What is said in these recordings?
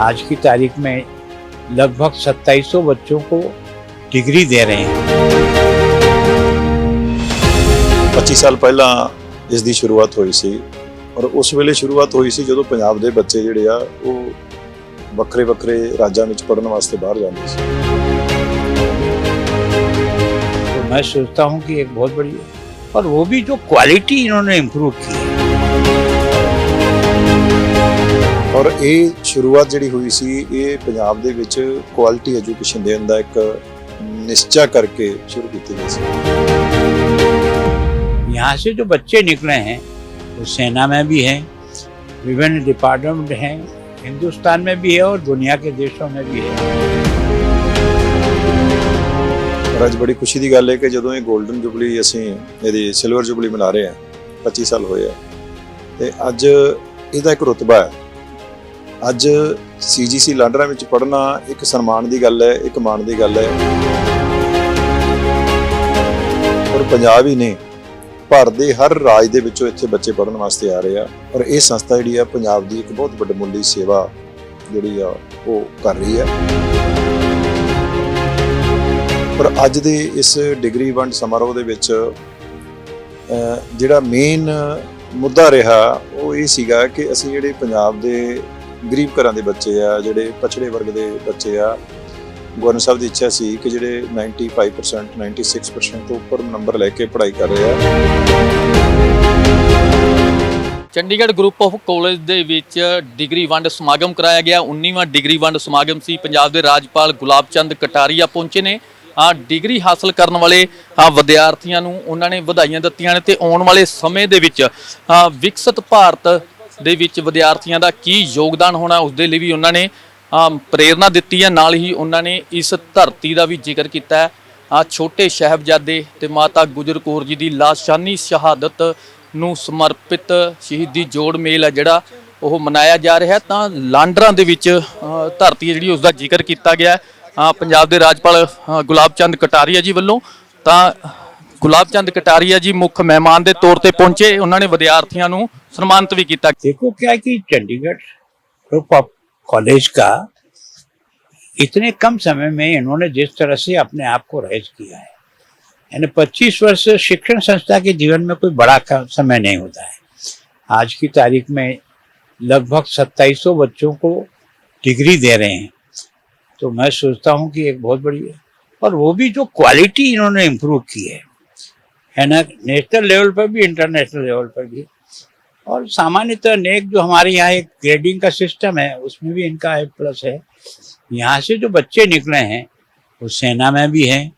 आज की तारीख में लगभग 2700 बच्चों को डिग्री दे रहे हैं 25 ਸਾਲ ਪਹਿਲਾਂ ਇਸ ਦੀ ਸ਼ੁਰੂਆਤ ਹੋਈ ਸੀ ਔਰ ਉਸ ਵੇਲੇ ਸ਼ੁਰੂਆਤ ਹੋਈ ਸੀ ਜਦੋਂ ਪੰਜਾਬ ਦੇ ਬੱਚੇ ਜਿਹੜੇ ਆ ਉਹ ਵੱਖਰੇ ਵੱਖਰੇ ਰਾਜਾਂ ਵਿੱਚ ਪੜ੍ਹਨ ਵਾਸਤੇ ਬਾਹਰ ਜਾਂਦੇ ਸੀ तो मैं सोचता हूँ कि एक बहुत बड़ी और वो भी जो क्वालिटी इन्होंने इम्प्रूव की है ਔਰ ਇਹ ਸ਼ੁਰੂਆਤ ਜਿਹੜੀ ਹੋਈ ਸੀ ਇਹ ਪੰਜਾਬ ਦੇ ਵਿੱਚ ਕੁਆਲਿਟੀ ਐਜੂਕੇਸ਼ਨ ਦੇਣ ਦਾ ਇੱਕ ਨਿਸ਼ਚਾ निश्चय करके शुरू की गई यहाँ से जो बच्चे निकले हैं वो सेना में भी हैं विभिन्न डिपार्टमेंट हैं हिंदुस्तान में भी है और दुनिया के देशों में भी है। ਅੱਜ ਬੜੀ ਖੁਸ਼ੀ ਦੀ ਗੱਲ ਹੈ ਕਿ ਜਦੋਂ ਇਹ 골ਡਨ ਜੁਬਲੀ ਅਸੀਂ ਇਹਦੀ ਸਿਲਵਰ ਜੁਬਲੀ ਮਨਾ ਰਹੇ ਹਾਂ 25 ਸਾਲ ਹੋਏ ਆ ਤੇ ਅੱਜ ਇਹਦਾ ਇੱਕ ਰਤਬਾ ਹੈ ਅੱਜ ਸੀਜੀਸੀ ਲਾਂਡਰਾ ਵਿੱਚ ਪੜ੍ਹਨਾ ਇੱਕ ਸਨਮਾਨ ਦੀ ਗੱਲ ਹੈ, ਇੱਕ ਮਾਣ ਦੀ ਗੱਲ ਹੈ। ਔਰ ਪੰਜਾਬ ਹੀ ਨਹੀਂ, ਭਾਰਤ ਦੇ ਹਰ ਰਾਜ ਦੇ ਵਿੱਚੋਂ ਇੱਥੇ ਬੱਚੇ ਪੜ੍ਹਨ ਵਾਸਤੇ ਆ ਰਹੇ ਆ। ਔਰ ਇਹ ਸੰਸਥਾ ਜਿਹੜੀ ਆ, ਪੰਜਾਬ ਦੀ ਇੱਕ ਬਹੁਤ ਵੱਡਮੁੱਲੀ ਸੇਵਾ ਜਿਹੜੀ ਆ, ਉਹ ਕਰ ਰਹੀ ਆ। ਪਰ ਅੱਜ ਦੇ ਇਸ ਡਿਗਰੀ ਵੰਡ ਸਮਾਰੋਹ ਦੇ ਵਿੱਚ ਜਿਹੜਾ ਮੇਨ ਮੁੱਦਾ ਰਿਹਾ, ਉਹ ਇਹ ਸੀਗਾ ਕਿ ਅਸੀਂ ਜਿਹੜੇ ਪੰਜਾਬ ਦੇ ਗਰੀਬ ਘਰਾਂ ਦੇ ਬੱਚੇ ਆ, ਜਿਹੜੇ ਪਛੜੇ ਵਰਗ ਦੇ ਬੱਚੇ ਆ ਗਵਰਨਰ ਸਾਹਿਬ ਦੀ ਇੱਛਾ ਸੀ ਕਿ ਜਿਹੜੇ 95% 96% ਤੋਂ ਉੱਪਰ ਨੰਬਰ ਲੈ ਕੇ ਪੜ੍ਹਾਈ ਕਰ ਰਹੇ ਆ। ਚੰਡੀਗੜ੍ਹ ਗਰੁੱਪ ਆਫ ਕਾਲਜ ਦੇ ਵਿੱਚ ਡਿਗਰੀ ਵੰਡ ਸਮਾਗਮ ਕਰਾਇਆ ਗਿਆ। 19ਵਾਂ ਡਿਗਰੀ ਵੰਡ ਸਮਾਗਮ ਸੀ। ਪੰਜਾਬ ਦੇ ਰਾਜਪਾਲ ਗੁਲਾਬ ਚੰਦ ਕਟਾਰੀਆ ਪਹੁੰਚੇ ਨੇ। ਆ ਡਿਗਰੀ ਹਾਸਲ ਕਰਨ ਵਾਲੇ ਵਿਦਿਆਰਥੀਆਂ ਨੂੰ ਉਹਨਾਂ ਨੇ ਵਧਾਈਆਂ ਦਿੱਤੀਆਂ ਨੇ ਤੇ ਆਉਣ ਵਾਲੇ ਸਮੇਂ ਦੇ ਵਿੱਚ ਵਿਕਸਿਤ ਭਾਰਤ ਦੇ ਵਿੱਚ ਵਿਦਿਆਰਥੀਆਂ ਦਾ ਕੀ ਯੋਗਦਾਨ ਹੋਣਾ ਉਸ ਦੇ ਲਈ ਵੀ ਉਹਨਾਂ ਨੇ ਆ ਪ੍ਰੇਰਣਾ ਦਿੱਤੀ ਹੈ। ਨਾਲ ਹੀ ਉਹਨਾਂ ਨੇ ਇਸ ਧਰਤੀ ਦਾ ਵੀ ਜ਼ਿਕਰ ਕੀਤਾ ਹੈ। ਆ ਛੋਟੇ ਸਾਹਿਬਜ਼ਾਦੇ ਤੇ ਮਾਤਾ ਗੁਜਰ ਕੌਰ ਜੀ ਦੀ ਲਾਸ਼ਾਨੀ ਸ਼ਹਾਦਤ ਨੂੰ ਸਮਰਪਿਤ ਸ਼ਹੀਦੀ ਜੋੜ ਮੇਲ ਹੈ ਜਿਹੜਾ ਉਹ ਮਨਾਇਆ ਜਾ ਰਿਹਾ ਤਾਂ ਲਾਂਡਰਾਂ ਦੇ ਵਿੱਚ ਧਰਤੀ ਹੈ ਜਿਹੜੀ ਉਸ ਦਾ ਜ਼ਿਕਰ ਕੀਤਾ ਗਿਆ ਹੈ। ਪੰਜਾਬ ਦੇ ਰਾਜਪਾਲ ਗੁਲਾਬ ਚੰਦ ਕਟਾਰੀਆ ਜੀ ਵੱਲੋਂ ਤਾਂ ਗੁਲਾਬ ਚੰਦ ਕਟਾਰੀਆ ਜੀ ਮੁੱਖ ਮਹਿਮਾਨ ਦੇ ਤੌਰ ਤੇ ਪਹੁੰਚੇ ਉਹਨਾਂ ਨੇ ਵਿਦਿਆਰਥੀਆਂ ਨੂੰ ਸਨਮਾਨਿਤ ਵੀ ਕੀਤਾ देखो क्या है कि चंडीगढ़ ग्रुप ऑफ कॉलेज का इतने कम समय में इन्होंने जिस तरह से अपने आप को रेज किया है यानी 25 वर्ष शिक्षण संस्था के जीवन में कोई बड़ा क- समय नहीं होता है आज की तारीख में लगभग 2700 बच्चों को डिग्री दे रहे हैं तो मैं सोचता हूँ कि एक बहुत बड़ी और वो भी जो क्वालिटी इन्होंने इम्प्रूव की है है ना नेशनल लेवल पर भी, इंटरनेशनल लेवल पर भी। और सामान्यतः नेक जो हमारे यहाँ एक ग्रेडिंग का सिस्टम है, उसमें भी इनका एक प्लस है। यहाँ से जो बच्चे निकले हैं, वो सेना में भी हैं,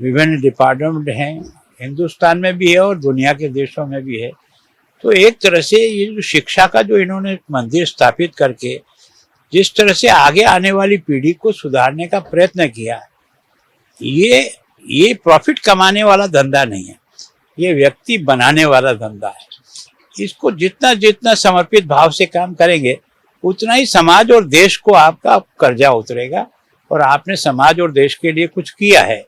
विभिन्न डिपार्टमेंट हैं, हिंदुस्तान में भी है और दुनिया के देशों में भी है। तो एक तरह से ये जो शिक्षा का जो इन्होंने मंदिर स्थापित करके, जिस तरह से आगे आने वाली पीढ़ी को सुधारने का प्रयत्न किया, ये ये प्रॉफिट कमाने वाला धंधा नहीं है। ये व्यक्ति बनाने वाला धंधा है। इसको जितना जितना समर्पित भाव से काम करेंगे, उतना ही समाज और देश को आपका कर्जा उतरेगा। और आपने समाज और देश के लिए कुछ किया है,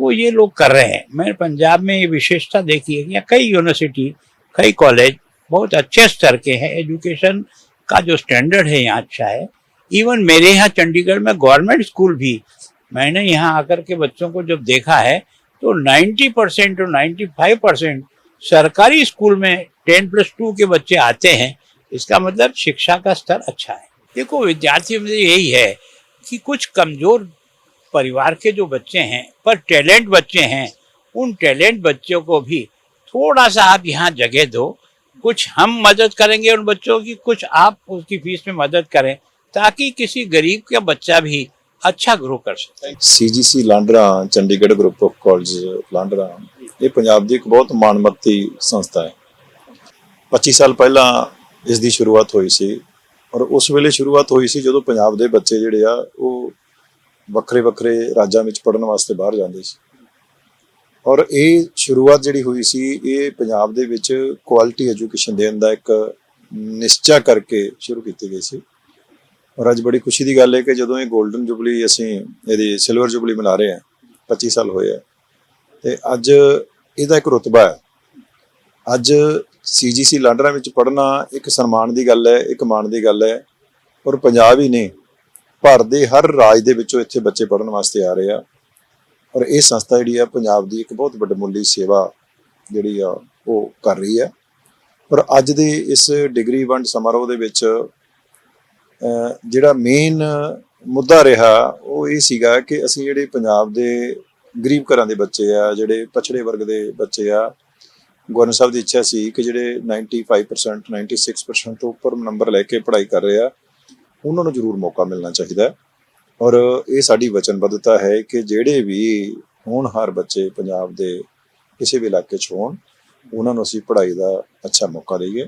वो ये लोग कर रहे हैं। मैंने पंजाब में ये विशेषता देखी है कि कई यूनिवर्सिटी कई कॉलेज बहुत अच्छे स्तर के हैं। एजुकेशन का जो स्टैंडर्ड है, यहाँ अच्छा है। इवन मेरे यहाँ चंडीगढ़ में गवर्नमेंट स्कूल भी, मैंने यहाँ आकर के बच्चों को जब देखा है तो 90 परसेंट और 95 परसेंट सरकारी स्कूल में टेन प्लस टू के बच्चे आते हैं, इसका मतलब शिक्षा का स्तर अच्छा है। देखो, विद्यार्थियों में यही है कि कुछ कमज़ोर परिवार के जो बच्चे हैं, पर टैलेंट बच्चे हैं, उन टैलेंट बच्चों को भी थोड़ा सा आप यहाँ जगह दो। कुछ हम मदद करेंगे उन बच्चों की, कुछ आप उसकी फ़ीस में मदद करें, ताकि किसी गरीब का बच्चा भी अच्छा ग्रो कर सके CGC Landran Chandigarh group of college Landran ਇਹ ਪੰਜਾਬ ਦੀ ਇੱਕ ਬਹੁਤ ਮਾਣਮੱਤੀ ਸੰਸਥਾ ਹੈ 25 ਸਾਲ ਪਹਿਲਾਂ ਇਸ ਦੀ ਸ਼ੁਰੂਆਤ ਹੋਈ ਸੀ ਔਰ ਉਸ ਵੇਲੇ ਸ਼ੁਰੂਆਤ ਹੋਈ ਸੀ ਜਦੋਂ ਪੰਜਾਬ ਦੇ ਬੱਚੇ ਜਿਹੜੇ ਆ ਉਹ ਵੱਖਰੇ ਵੱਖਰੇ ਰਾਜਾਂ ਵਿੱਚ ਪੜ੍ਹਨ ਵਾਸਤੇ ਬਾਹਰ ਜਾਂਦੇ ਸੀ ਔਰ ਇਹ ਸ਼ੁਰੂਆਤ ਜਿਹੜੀ ਹੋਈ ਸੀ ਇਹ ਪੰਜਾਬ ਦੇ ਵਿੱਚ ਕੁਆਲਿਟੀ ਐਜੂਕੇਸ਼ਨ ਦੇਣ ਦਾ ਇੱਕ ਨਿਸ਼ਚਾ ਕਰਕੇ ਸ਼ੁਰੂ ਕੀਤੀ ਗਈ ਸੀ ਔਰ ਅੱਜ ਬੜੀ ਖੁਸ਼ੀ ਦੀ ਗੱਲ ਹੈ ਕਿ ਜਦੋਂ ਇਹ 골ਡਨ ਜੁਬਲੀ ਅਸੀਂ ਇਹਦੀ ਸਿਲਵਰ ਜੁਬਲੀ ਮਨਾ ਰਹੇ ਹਾਂ 25 ਸਾਲ ਹੋਏ ਆ। ਤੇ ਅੱਜ ਇਹਦਾ ਇੱਕ ਰੁਤਬਾ ਹੈ। ਅੱਜ ਸੀਜੀਸੀ ਲਾਂਡਰਾ ਵਿੱਚ ਪੜ੍ਹਨਾ ਇੱਕ ਸਨਮਾਨ ਦੀ ਗੱਲ ਹੈ, ਇੱਕ ਮਾਣ ਦੀ ਗੱਲ ਹੈ। ਔਰ ਪੰਜਾਬ ਹੀ ਨਹੀਂ, ਭਾਰਤ ਦੇ ਹਰ ਰਾਜ ਦੇ ਵਿੱਚੋਂ ਇੱਥੇ ਬੱਚੇ ਪੜ੍ਹਨ ਵਾਸਤੇ ਆ ਰਹੇ ਆ। ਔਰ ਇਹ ਸੰਸਥਾ ਜਿਹੜੀ ਆ, ਪੰਜਾਬ ਦੀ ਇੱਕ ਬਹੁਤ ਵੱਡਮੁੱਲੀ ਸੇਵਾ ਜਿਹੜੀ ਆ, ਉਹ ਕਰ ਰਹੀ ਹੈ। ਪਰ ਅੱਜ ਦੇ ਇਸ ਡਿਗਰੀ ਵੰਡ ਸਮਾਰੋਹ ਦੇ ਵਿੱਚ ਜਿਹੜਾ ਮੇਨ ਮੁੱਦਾ ਰਿਹਾ ਉਹ ਇਹ ਸੀਗਾ ਕਿ ਅਸੀਂ ਜਿਹੜੇ ਪੰਜਾਬ ਦੇ ਗਰੀਬ ਘਰਾਂ ਦੇ ਬੱਚੇ ਆ, ਜਿਹੜੇ ਪਛੜੇ ਵਰਗ ਦੇ ਬੱਚੇ ਆ ਗਵਰਨਰ ਸਾਹਿਬ ਦੀ ਇੱਛਾ ਸੀ ਕਿ ਜਿਹੜੇ 95% 96% ਤੋਂ ਉੱਪਰ ਨੰਬਰ ਲੈ ਕੇ ਪੜ੍ਹਾਈ ਕਰ ਰਹੇ ਆ, ਉਹਨਾਂ ਨੂੰ ਜ਼ਰੂਰ ਮੌਕਾ ਮਿਲਣਾ ਚਾਹੀਦਾ ਔਰ ਇਹ ਸਾਡੀ ਵਚਨਬੱਧਤਾ ਹੈ ਕਿ ਜਿਹੜੇ ਵੀ ਹੋਣਹਾਰ ਬੱਚੇ ਪੰਜਾਬ ਦੇ ਕਿਸੇ ਵੀ ਇਲਾਕੇ 'ਚ ਹੋਣ, ਉਹਨਾਂ ਨੂੰ ਅਸੀਂ ਪੜ੍ਹਾਈ ਦਾ ਅੱਛਾ ਮੌਕਾ ਦੇਈਏ।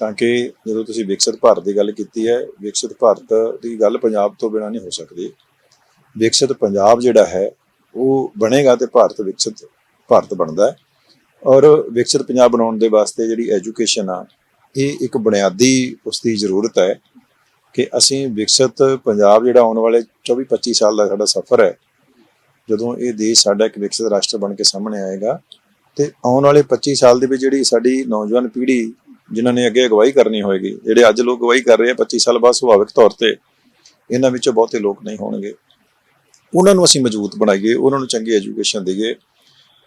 ਤਾਂ ਕਿ ਜਦੋਂ ਤੁਸੀਂ ਵਿਕਸਿਤ ਭਾਰਤ ਦੀ ਗੱਲ ਕੀਤੀ ਹੈ, ਵਿਕਸਿਤ ਭਾਰਤ ਦੀ ਗੱਲ ਪੰਜਾਬ ਤੋਂ ਬਿਨਾਂ ਨਹੀਂ ਹੋ ਸਕਦੀ। ਵਿਕਸਿਤ ਪੰਜਾਬ ਜਿਹੜਾ ਹੈ, ਉਹ ਬਣੇਗਾ ਤੇ ਭਾਰਤ ਵਿਕਸਿਤ ਭਾਰਤ ਬਣਦਾ ਹੈ। ਔਰ ਵਿਕਸਿਤ ਪੰਜਾਬ ਬਣਾਉਣ ਦੇ ਵਾਸਤੇ ਜਿਹੜੀ ਐਜੂਕੇਸ਼ਨ ਆ, ਇਹ ਇੱਕ ਬੁਨਿਆਦੀ ਉਸ ਦੀ ਜ਼ਰੂਰਤ ਹੈ ਕਿ ਅਸੀਂ ਵਿਕਸਿਤ ਪੰਜਾਬ ਜਿਹੜਾ ਆਉਣ ਵਾਲੇ 24-25 ਸਾਲ ਦਾ ਸਾਡਾ ਸਫ਼ਰ ਹੈ, ਜਦੋਂ ਇਹ ਦੇਸ਼ ਸਾਡਾ ਇੱਕ ਵਿਕਸਿਤ ਰਾਸ਼ਟਰ ਬਣ ਕੇ ਸਾਹਮਣੇ ਆਏਗਾ ਤੇ ਆਉਣ ਵਾਲੇ 25 ਸਾਲ ਦੇ ਵਿੱਚ ਜਿਹੜੀ ਸਾਡੀ ਨੌਜਵਾਨ ਪੀੜ੍ਹੀ ਜਿਨ੍ਹਾਂ ਨੇ ਅੱਗੇ ਅਗਵਾਈ ਕਰਨੀ ਹੋਏਗੀ, ਜਿਹੜੇ ਅੱਜ ਲੋਕ ਅਗਵਾਈ ਕਰ ਰਹੇ ਆ 25 ਸਾਲ ਬਾਅਦ ਸੁਭਾਵਿਕ ਤੌਰ ਤੇ ਇਹਨਾਂ ਵਿੱਚੋਂ ਬਹੁਤੇ ਲੋਕ ਨਹੀਂ ਹੋਣਗੇ। ਉਹਨਾਂ ਨੂੰ ਅਸੀਂ ਮਜ਼ਬੂਤ ਬਣਾਈਏ, ਉਹਨਾਂ ਨੂੰ ਚੰਗੀ ਐਜੂਕੇਸ਼ਨ ਦਈਏ।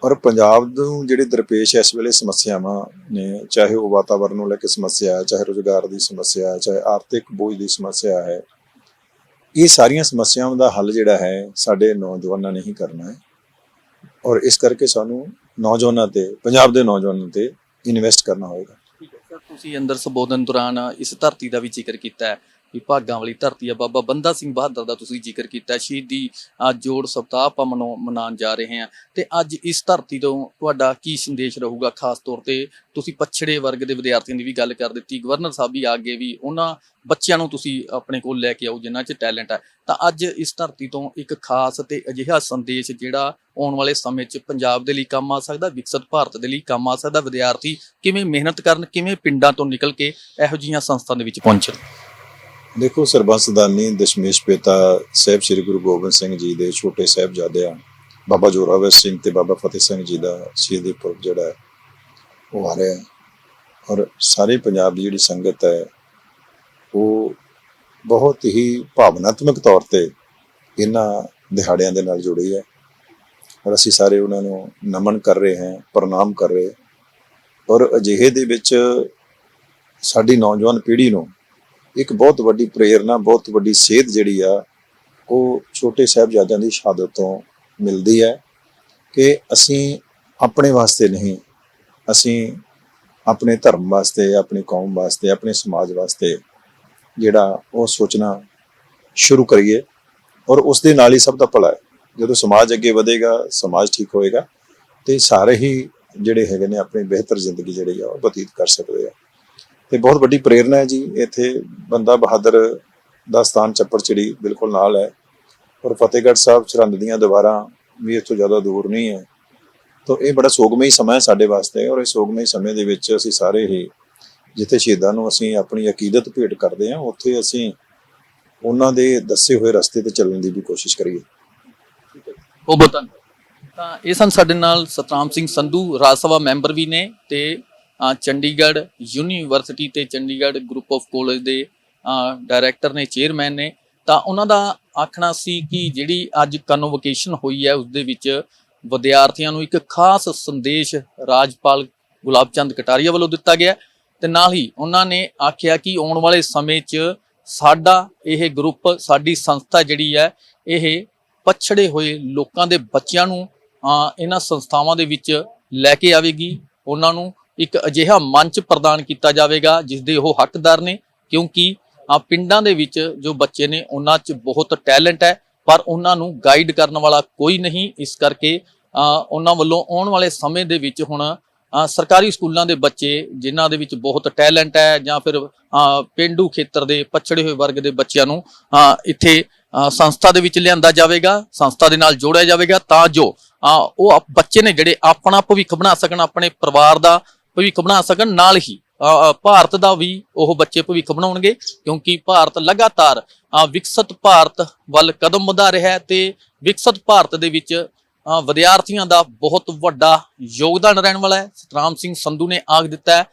ਔਰ ਪੰਜਾਬ ਨੂੰ ਜਿਹੜੇ ਦਰਪੇਸ਼ ਇਸ ਵੇਲੇ ਸਮੱਸਿਆਵਾਂ ਨੇ, ਚਾਹੇ ਉਹ ਵਾਤਾਵਰਣ ਨੂੰ ਲੈ ਕੇ ਸਮੱਸਿਆ ਹੈ, ਚਾਹੇ ਰੋਜ਼ਗਾਰ ਦੀ ਸਮੱਸਿਆ ਹੈ, ਚਾਹੇ ਆਰਥਿਕ ਬੋਝ ਦੀ ਸਮੱਸਿਆ ਹੈ, ਇਹ ਸਾਰੀਆਂ ਸਮੱਸਿਆਵਾਂ ਦਾ ਹੱਲ ਜਿਹੜਾ ਹੈ, ਸਾਡੇ ਨੌਜਵਾਨਾਂ ਨੇ ਹੀ ਕਰਨਾ ਹੈ। ਔਰ ਇਸ ਕਰਕੇ ਸਾਨੂੰ ਨੌਜਵਾਨਾਂ ਤੇ, ਪੰਜਾਬ ਦੇ ਨੌਜਵਾਨਾਂ ਤੇ ਇਨਵੈਸਟ ਕਰਨਾ ਹੋਏਗਾ। ਤੁਸੀਂ ਅੰਦਰ ਸੰਬੋਧਨ ਦੌਰਾਨ ਇਸ ਧਰਤੀ ਦਾ ਵੀ ਜ਼ਿਕਰ ਕੀਤਾ ਹੈ। ਵੀ ਭਾਗਾਂ ਵਾਲੀ ਧਰਤੀ ਆ। ਬਾਬਾ ਬੰਦਾ ਸਿੰਘ ਬਹਾਦਰ ਦਾ ਤੁਸੀਂ ਜ਼ਿਕਰ ਕੀਤਾ, ਸ਼ਹੀਦੀ ਜੋੜ ਸਪਤਾਹ ਆਪਾਂ ਮਨੋ, ਮਨਾਉਣ ਜਾ ਰਹੇ ਹਾਂ। ਤੇ ਅੱਜ ਇਸ ਧਰਤੀ ਤੋਂ ਤੁਹਾਡਾ ਕੀ ਸੰਦੇਸ਼ ਰਹੂਗਾ? ਖਾਸ ਤੌਰ ਤੇ ਤੁਸੀਂ ਪਛੜੇ ਵਰਗ ਦੇ ਵਿਦਿਆਰਥੀਆਂ ਦੀ ਵੀ ਗੱਲ ਕਰ ਦਿੱਤੀ। ਗਵਰਨਰ ਸਾਹਿਬ ਵੀ ਅੱਗੇ ਵੀ ਉਹਨਾਂ ਬੱਚਿਆਂ ਨੂੰ ਤੁਸੀਂ ਆਪਣੇ ਕੋਲ ਲੈ ਕੇ ਆਓ, ਜਿਨ੍ਹਾਂ 'ਚ ਟੈਲੈਂਟ ਹੈ ਤਾਂ ਅੱਜ ਇਸ ਧਰਤੀ ਤੋਂ ਇੱਕ ਖਾਸ ਤੇ ਅਜਿਹਾ ਸੰਦੇਸ਼ ਜਿਹੜਾ ਆਉਣ ਵਾਲੇ ਸਮੇਂ 'ਚ ਪੰਜਾਬ ਦੇ ਲਈ ਕੰਮ ਆ ਸਕਦਾ, ਵਿਕਸਿਤ ਭਾਰਤ ਦੇ ਲਈ ਕੰਮ ਆ ਸਕਦਾ। ਵਿਦਿਆਰਥੀ ਕਿਵੇਂ ਮਿਹਨਤ ਕਰਨ, ਕਿਵੇਂ ਪਿੰਡਾਂ ਤੋਂ ਨਿਕਲ ਕੇ ਇਹੋ ਜਿਹੀਆਂ ਸੰਸਥਾਵਾਂ ਦੇ ਵਿੱਚ ਪਹੁੰਚਣ? ਦੇਖੋ ਸਰਬੰਸਦਾਨੀ ਦਸ਼ਮੇਸ਼ ਪਿਤਾ ਸਾਹਿਬ ਸ੍ਰੀ ਗੁਰੂ ਗੋਬਿੰਦ ਸਿੰਘ ਜੀ ਦੇ ਛੋਟੇ ਸਾਹਿਬਜ਼ਾਦੇ ਆ। ਬਾਬਾ ਜੋਰਾਵਰ ਸਿੰਘ ਤੇ ਬਾਬਾ ਫਤਿਹ ਸਿੰਘ ਜੀ ਦਾ ਸ਼ਹੀਦੀ ਪੁਰਬ ਜਿਹੜਾ ਉਹ ਆ ਰਿਹਾ ਔਰ ਸਾਰੇ ਪੰਜਾਬ ਦੀ ਜਿਹੜੀ ਸੰਗਤ ਹੈ, ਉਹ ਬਹੁਤ ਹੀ ਭਾਵਨਾਤਮਕ ਤੌਰ ਤੇ ਇਹਨਾਂ ਦਿਹਾੜਿਆਂ ਦੇ ਨਾਲ ਜੁੜੀ ਹੈ। ਔਰ ਅਸੀਂ ਸਾਰੇ ਉਹਨਾਂ ਨੂੰ ਨਮਨ ਕਰ ਰਹੇ ਹਾਂ, ਪ੍ਰਣਾਮ ਕਰ ਰਹੇ ਔਰ ਅਜਿਹੇ ਦੇ ਵਿੱਚ ਸਾਡੀ ਨੌਜਵਾਨ ਪੀੜ੍ਹੀ ਨੂੰ ਇੱਕ ਬਹੁਤ ਵੱਡੀ ਪ੍ਰੇਰਨਾ ਬਹੁਤ ਵੱਡੀ ਸੇਧ ਜਿਹੜੀ ਆ, ਉਹ ਛੋਟੇ ਸਾਹਿਬਜ਼ਾਦਿਆਂ ਦੀ ਸ਼ਹਾਦਤ ਤੋਂ ਮਿਲਦੀ ਹੈ ਕਿ ਅਸੀਂ ਆਪਣੇ ਵਾਸਤੇ ਨਹੀਂ, ਅਸੀਂ ਆਪਣੇ ਧਰਮ ਵਾਸਤੇ, ਆਪਣੀ ਕੌਮ ਵਾਸਤੇ, ਆਪਣੇ ਸਮਾਜ ਵਾਸਤੇ ਜਿਹੜਾ ਉਹ ਸੋਚਣਾ ਸ਼ੁਰੂ ਕਰੀਏ ਔਰ ਉਸ ਦੇ ਨਾਲ ਹੀ ਸਭ ਦਾ ਭਲਾ ਹੈ। ਜਦੋਂ ਸਮਾਜ ਅੱਗੇ ਵਧੇਗਾ, ਸਮਾਜ ਠੀਕ ਹੋਏਗਾ ਤੇ ਸਾਰੇ ਹੀ ਜਿਹੜੇ ਹੈਗੇ ਨੇ ਆਪਣੀ ਬਿਹਤਰ ਜ਼ਿੰਦਗੀ ਜਿਹੜੀ ਆ, ਉਹ ਬਤੀਤ ਕਰ ਸਕਦੇ ਆ। ਤੇ ਬਹੁਤ ਵੱਡੀ ਪ੍ਰੇਰਨਾ ਹੈ ਜੀ। ਇੱਥੇ ਬੰਦਾ ਬਹਾਦਰ ਦਾ ਸਥਾਨ ਚੱਪੜ ਚਿੜੀ ਬਿਲਕੁਲ ਨਾਲ ਹੈ। ਔਰ ਫਤਿਹਗੜ੍ਹ ਸਾਹਿਬ ਸਰਹੰਦ ਦੀਆਂ ਦੀਵਾਰਾਂ ਵੀ ਇੱਥੋਂ ਜ਼ਿਆਦਾ ਦੂਰ ਨਹੀਂ ਹੈ। ਤਾਂ ਇਹ ਬੜਾ ਸੋਗਮਈ ਸਮਾਂ ਹੈ ਸਾਡੇ ਵਾਸਤੇ ਔਰ ਇਸ ਸੋਗਮਈ ਸਮੇਂ ਦੇ ਵਿੱਚ ਅਸੀਂ ਸਾਰੇ ਹੀ ਜਿੱਥੇ ਸ਼ਹੀਦਾਂ ਨੂੰ ਅਸੀਂ ਆਪਣੀ ਅਕੀਦਤ ਭੇਟ ਕਰਦੇ ਹਾਂ, ਉੱਥੇ ਅਸੀਂ ਉਹਨਾਂ ਦੇ ਦੱਸੇ ਹੋਏ ਰਸਤੇ ਤੇ ਚੱਲਣ ਦੀ ਵੀ ਕੋਸ਼ਿਸ਼ ਕਰੀਏ। ਉਹ ਬਤਨ ਤਾਂ ਇਹ ਸਨ ਸਾਡੇ ਨਾਲ ਸਤਨਾਮ ਸਿੰਘ ਸੰਧੂ, ਰਾਜ ਸਭਾ ਮੈਂਬਰ ਵੀ ਨੇ ਤੇ ਚੰਡੀਗੜ੍ਹ ਯੂਨੀਵਰਸਿਟੀ ਤੇ ਚੰਡੀਗੜ੍ਹ ਗਰੁੱਪ ਆਫ ਕਾਲਜ ਦੇ ਡਾਇਰੈਕਟਰ ਨੇ ਚੇਅਰਮੈਨ ਨੇ। ਤਾਂ ਉਹਨਾਂ ਦਾ ਆਖਣਾ ਸੀ ਕਿ ਜਿਹੜੀ ਅੱਜ ਕਨਵੋਕੇਸ਼ਨ ਹੋਈ ਹੈ ਉਸ ਦੇ ਵਿੱਚ ਵਿਦਿਆਰਥੀਆਂ ਨੂੰ ਇੱਕ ਖਾਸ ਸੰਦੇਸ਼ ਰਾਜਪਾਲ ਗੁਲਾਬ ਚੰਦ ਕਟਾਰੀਆ ਵੱਲੋਂ ਦਿੱਤਾ ਗਿਆ। ਹੈ ਤੇ ਨਾਲ ਹੀ ਉਹਨਾਂ ਨੇ ਆਖਿਆ ਕਿ ਆਉਣ ਵਾਲੇ ਸਮੇਂ 'ਚ ਸਾਡਾ ਇਹ ਗਰੁੱਪ ਸਾਡੀ ਸੰਸਥਾ ਜਿਹੜੀ ਹੈ, ਇਹ ਪਛੜੇ ਹੋਏ ਲੋਕਾਂ ਦੇ ਬੱਚਿਆਂ ਨੂੰ ਇਹਨਾਂ ਸੰਸਥਾਵਾਂ ਦੇ ਵਿੱਚ ਲੈ ਕੇ ਆਵੇਗੀ। ਉਹਨਾਂ ਨੂੰ ਇੱਕ ਅਜਿਹਾ ਮੰਚ ਪ੍ਰਦਾਨ ਕੀਤਾ ਜਾਵੇਗਾ ਜਿਸ ਦੇ ਉਹ ਹੱਕਦਾਰ ਨੇ ਕਿਉਂਕਿ ਅ, ਪਿੰਡਾਂ ਦੇ ਵਿੱਚ ਜੋ ਬੱਚੇ ਨੇ ਉਹਨਾਂ 'ਚ ਬਹੁਤ ਟੈਲੈਂਟ ਹੈ ਪਰ ਉਹਨਾਂ ਨੂੰ ਗਾਈਡ ਕਰਨ ਵਾਲਾ ਕੋਈ ਨਹੀਂ। ਇਸ ਕਰਕੇ ਉਹਨਾਂ ਵੱਲੋਂ ਆਉਣ ਵਾਲੇ ਸਮੇਂ ਦੇ ਵਿੱਚ ਹੁਣ ਸਰਕਾਰੀ ਸਕੂਲਾਂ ਦੇ ਬੱਚੇ ਜਿਨ੍ਹਾਂ ਦੇ ਵਿੱਚ ਬਹੁਤ ਟੈਲੈਂਟ ਹੈ ਜਾਂ ਫਿਰ ਅ, ਪਿੰਡੂ ਖੇਤਰ ਦੇ ਪਛੜੇ ਹੋਏ ਵਰਗ ਦੇ ਬੱਚਿਆਂ ਨੂੰ ਇੱਥੇ ਸੰਸਥਾ ਦੇ ਵਿੱਚ ਲਿਆਂਦਾ ਜਾਵੇਗਾ ਸੰਸਥਾ ਦੇ ਨਾਲ ਜੋੜਿਆ ਜਾਵੇਗਾ ਤਾਂ ਜੋ ਉਹ ਬੱਚੇ ਨੇ ਜਿਹੜੇ ਆਪਣਾ ਭਵਿੱਖ ਬਣਾ ਸਕਣ ਆਪਣੇ ਪਰਿਵਾਰ ਦਾ ਭਵਿੱਖ ਬਣਾ ਸਕਣ, ਨਾਲ ਹੀ ਭਾਰਤ ਦਾ ਵੀ ਉਹ ਬੱਚੇ ਭਵਿੱਖ ਬਣਾਉਣਗੇ, ਕਿਉਂਕਿ ਭਾਰਤ ਲਗਾਤਾਰ ਵਿਕਸਿਤ ਭਾਰਤ ਵੱਲ ਕਦਮ ਵਧਾ ਰਿਹਾ ਹੈ ਤੇ ਵਿਕਸਿਤ ਭਾਰਤ ਦੇ ਵਿੱਚ ਵਿਦਿਆਰਥੀਆਂ ਦਾ ਬਹੁਤ ਵੱਡਾ ਯੋਗਦਾਨ ਰਹਿਣ ਵਾਲਾ ਹੈ। ਸਤਰਾਮ ਸਿੰਘ ਸੰਧੂ ਨੇ ਆਖ ਦਿੱਤਾ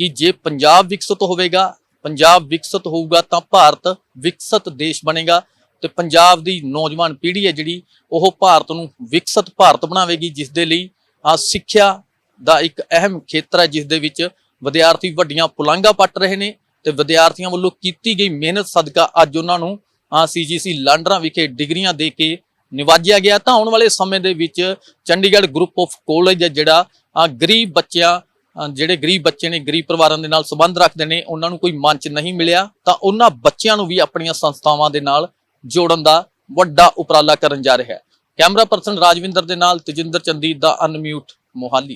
ਕਿ ਜੇ ਪੰਜਾਬ ਵਿਕਸਿਤ ਹੋਵੇਗਾ, ਪੰਜਾਬ ਵਿਕਸਿਤ ਹੋਊਗਾ ਤਾਂ ਭਾਰਤ ਵਿਕਸਿਤ ਦੇਸ਼ ਬਣੇਗਾ ਤੇ ਪੰਜਾਬ ਦੀ ਨੌਜਵਾਨ ਪੀੜ੍ਹੀ ਹੈ ਜਿਹੜੀ, ਉਹ ਭਾਰਤ ਨੂੰ ਵਿਕਸਿਤ ਭਾਰਤ ਬਣਾਵੇਗੀ ਜਿਸ ਦੇ ਲਈ ਆ ਸਿੱਖਿਆ ਦਾ ਇੱਕ ਅਹਿਮ ਖੇਤਰ ਹੈ, ਜਿਸ ਦੇ ਵਿੱਚ ਵਿਦਿਆਰਥੀ ਵੱਡੀਆਂ ਪੁਲਾਂਘਾਂ ਪੱਟ ਰਹੇ ਨੇ ਤੇ ਵਿਦਿਆਰਥੀਆਂ ਵੱਲੋਂ ਕੀਤੀ ਗਈ ਮਿਹਨਤ, ਸਦਕਾ ਅੱਜ ਉਹਨਾਂ ਨੂੰ ਆ ਸੀਜੀਸੀ ਲਾਂਡਰਾ ਵਿਖੇ ਡਿਗਰੀਆਂ ਦੇ ਕੇ ਨਿਵਾਜਿਆ ਗਿਆ। ਤਾਂ ਆਉਣ ਵਾਲੇ ਸਮੇਂ ਦੇ ਵਿੱਚ ਚੰਡੀਗੜ੍ਹ ਗਰੁੱਪ ਆਫ ਕਾਲਜ ਹੈ, ਜਿਹੜਾ ਗਰੀਬ ਬੱਚਿਆਂ ਜਿਹੜੇ ਗਰੀਬ ਬੱਚੇ ਨੇ, ਗਰੀਬ ਪਰਿਵਾਰਾਂ ਦੇ ਨਾਲ ਸੰਬੰਧ ਰੱਖਦੇ ਨੇ, ਉਹਨਾਂ ਨੂੰ ਕੋਈ ਮੰਚ ਨਹੀਂ ਮਿਲਿਆ। ਤਾਂ ਉਹਨਾਂ ਬੱਚਿਆਂ ਨੂੰ ਵੀ ਆਪਣੀਆਂ ਸੰਸਥਾਵਾਂ ਦੇ ਨਾਲ ਜੋੜਨ ਦਾ ਵੱਡਾ ਉਪਰਾਲਾ ਕਰਨ ਜਾ ਰਿਹਾ ਹੈ। ਕੈਮਰਾ ਪਰਸਨ ਰਾਜਵਿੰਦਰ ਦੇ ਨਾਲ ਤਜਿੰਦਰ ਚੰਦੀ ਦਾ ਅਨਮਿਊਟ ਮੋਹਾਲੀ।